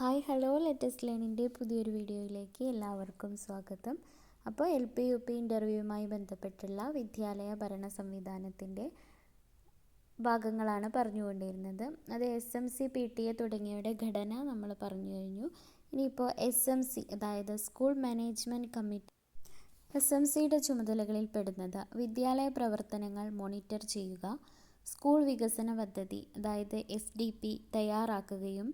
Hi hello. Latest ലേണിന്റെ പുതിയൊരു വീഡിയോയിലേക്ക് എല്ലാവർക്കും സ്വാഗതം. അപ്പോൾ എൽ പി യു പി ഇന്റർവ്യൂവുമായി ബന്ധപ്പെട്ടുള്ള വിദ്യാലയ ഭരണ സംവിധാനത്തിന്റെ ഭാഗങ്ങളാണ് പറഞ്ഞുകൊണ്ടിരുന്നത്. അത് S M C P T A തുടങ്ങിയവയുടെ ഘടന നമ്മൾ പറഞ്ഞു കഴിഞ്ഞു. ഇനിയിപ്പോൾ എസ് എം സി അതായത് school management committee S M സിയുടെ ചുമതലകളിൽ പെടുന്നത് വിദ്യാലയ പ്രവർത്തനങ്ങൾ മോണിറ്റർ ചെയ്യുക സ്കൂൾ വികസന പദ്ധതി അതായത് എസ് ഡി പി തയ്യാറാക്കുകയും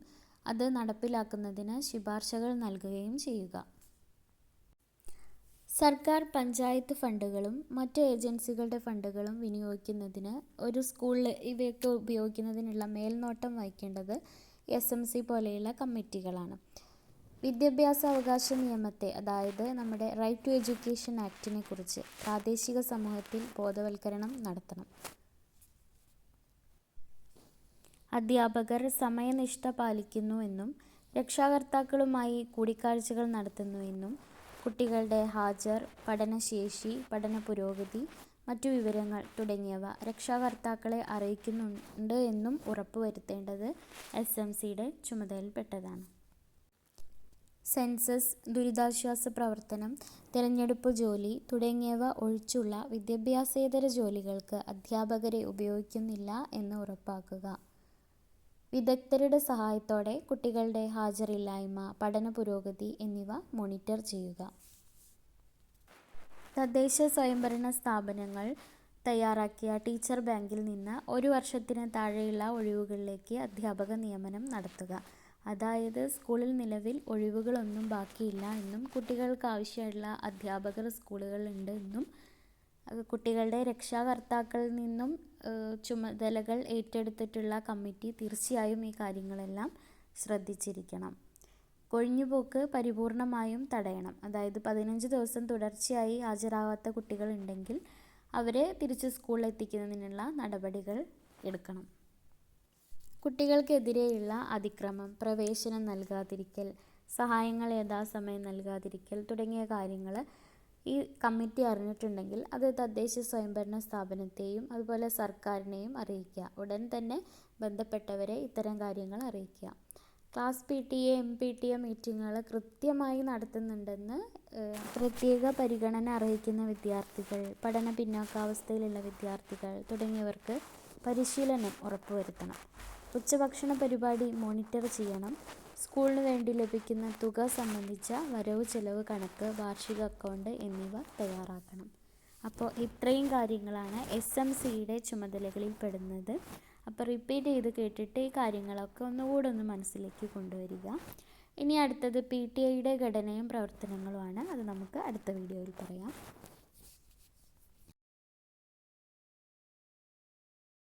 അത് നടപ്പിലാക്കുന്നതിന് ശുപാർശകൾ നൽകുകയും ചെയ്യുക. സർക്കാർ പഞ്ചായത്ത് ഫണ്ടുകളും മറ്റ് ഏജൻസികളുടെ ഫണ്ടുകളും വിനിയോഗിക്കുന്നതിന് ഒരു സ്കൂളിൽ ഇവയൊക്കെ ഉപയോഗിക്കുന്നതിനുള്ള മേൽനോട്ടം വഹിക്കേണ്ടത് എസ് എം സി പോലെയുള്ള കമ്മിറ്റികളാണ്. വിദ്യാഭ്യാസ അവകാശ നിയമത്തെ അതായത് നമ്മുടെ റൈറ്റ് ടു എഡ്യൂക്കേഷൻ ആക്ടിനെ കുറിച്ച് പ്രാദേശിക സമൂഹത്തിൽ ബോധവൽക്കരണം നടത്തണം. അധ്യാപകർ സമയനിഷ്ഠ പാലിക്കുന്നുവെന്നും രക്ഷാകർത്താക്കളുമായി കൂടിക്കാഴ്ചകൾ നടത്തുന്നുവെന്നും കുട്ടികളുടെ ഹാജർ പഠനശേഷി പഠന പുരോഗതി മറ്റു വിവരങ്ങൾ തുടങ്ങിയവ രക്ഷാകർത്താക്കളെ അറിയിക്കുന്നുണ്ട് എന്നും ഉറപ്പുവരുത്തേണ്ടത് എസ് എം സിയുടെ ചുമതലയിൽപ്പെട്ടതാണ്. സെൻസസ് ദുരിതാശ്വാസ പ്രവർത്തനം തിരഞ്ഞെടുപ്പ് ജോലി തുടങ്ങിയവ ഒഴിച്ചുള്ള വിദ്യാഭ്യാസേതര ജോലികൾക്ക് അധ്യാപകരെ ഉപയോഗിക്കുന്നില്ല എന്ന് ഉറപ്പാക്കുക. വിദഗ്ധരുടെ സഹായത്തോടെ കുട്ടികളുടെ ഹാജറില്ലായ്മ പഠന പുരോഗതി എന്നിവ മോണിറ്റർ ചെയ്യുക. തദ്ദേശ സ്വയംഭരണ സ്ഥാപനങ്ങൾ തയ്യാറാക്കിയ ടീച്ചർ ബാങ്കിൽ നിന്ന് ഒരു വർഷത്തിന് താഴെയുള്ള ഒഴിവുകളിലേക്ക് അധ്യാപക നിയമനം നടത്തുക. അതായത് സ്കൂളിൽ നിലവിൽ ഒഴിവുകളൊന്നും ബാക്കിയില്ല എന്നും കുട്ടികൾക്ക് ആവശ്യമുള്ള അധ്യാപകർ സ്കൂളുകളിലുണ്ട് എന്നും കുട്ടികളുടെ രക്ഷാകർത്താക്കളിൽ നിന്നും ചുമതലകൾ ഏറ്റെടുത്തിട്ടുള്ള കമ്മിറ്റി തീർച്ചയായും ഈ കാര്യങ്ങളെല്ലാം ശ്രദ്ധിച്ചിരിക്കണം. കൊഴിഞ്ഞുപോക്ക് പരിപൂർണമായും തടയണം. അതായത് പതിനഞ്ച് ദിവസം തുടർച്ചയായി ഹാജരാകാത്ത കുട്ടികളുണ്ടെങ്കിൽ അവരെ തിരിച്ച് സ്കൂളിൽ എത്തിക്കുന്നതിനുള്ള നടപടികൾ എടുക്കണം. കുട്ടികൾക്കെതിരെയുള്ള അതിക്രമം പ്രവേശനം നൽകാതിരിക്കൽ സഹായങ്ങൾ യഥാസമയം നൽകാതിരിക്കൽ തുടങ്ങിയ കാര്യങ്ങൾ ഈ കമ്മിറ്റി അറിഞ്ഞിട്ടുണ്ടെങ്കിൽ അത് തദ്ദേശ സ്വയംഭരണ സ്ഥാപനത്തെയും അതുപോലെ സർക്കാരിനെയും അറിയിക്കുക. ഉടൻ തന്നെ ബന്ധപ്പെട്ടവരെ ഇത്തരം കാര്യങ്ങൾ അറിയിക്കുക. Class P T A M P T A മീറ്റിങ്ങുകൾ കൃത്യമായി നടത്തുന്നുണ്ടെന്ന് പ്രത്യേക പരിഗണന അർഹിക്കുന്ന വിദ്യാർത്ഥികൾ പഠന പിന്നോക്കാവസ്ഥയിലുള്ള വിദ്യാർത്ഥികൾ തുടങ്ങിയവർക്ക് പരിശീലനം ഉറപ്പുവരുത്തണം. ഉച്ചഭക്ഷണ പരിപാടി മോണിറ്റർ ചെയ്യണം. സ്കൂളിന് വേണ്ടി ലഭിക്കുന്ന തുക സംബന്ധിച്ച വരവ് ചെലവ് കണക്ക് വാർഷിക അക്കൗണ്ട് എന്നിവ തയ്യാറാക്കണം. അപ്പോൾ ഇത്രയും കാര്യങ്ങളാണ് എസ് എം സിയുടെ ചുമതലകളിൽ പെടുന്നത്. അപ്പോൾ റിപ്പീറ്റ് ചെയ്ത് കേട്ടിട്ട് ഈ കാര്യങ്ങളൊക്കെ ഒന്നുകൂടെ ഒന്ന് മനസ്സിലേക്ക് കൊണ്ടുവരിക. ഇനി അടുത്തത് പി ടി ഐയുടെ ഘടനയും പ്രവർത്തനങ്ങളുമാണ്. അത് നമുക്ക് അടുത്ത വീഡിയോയിൽ പറയാം.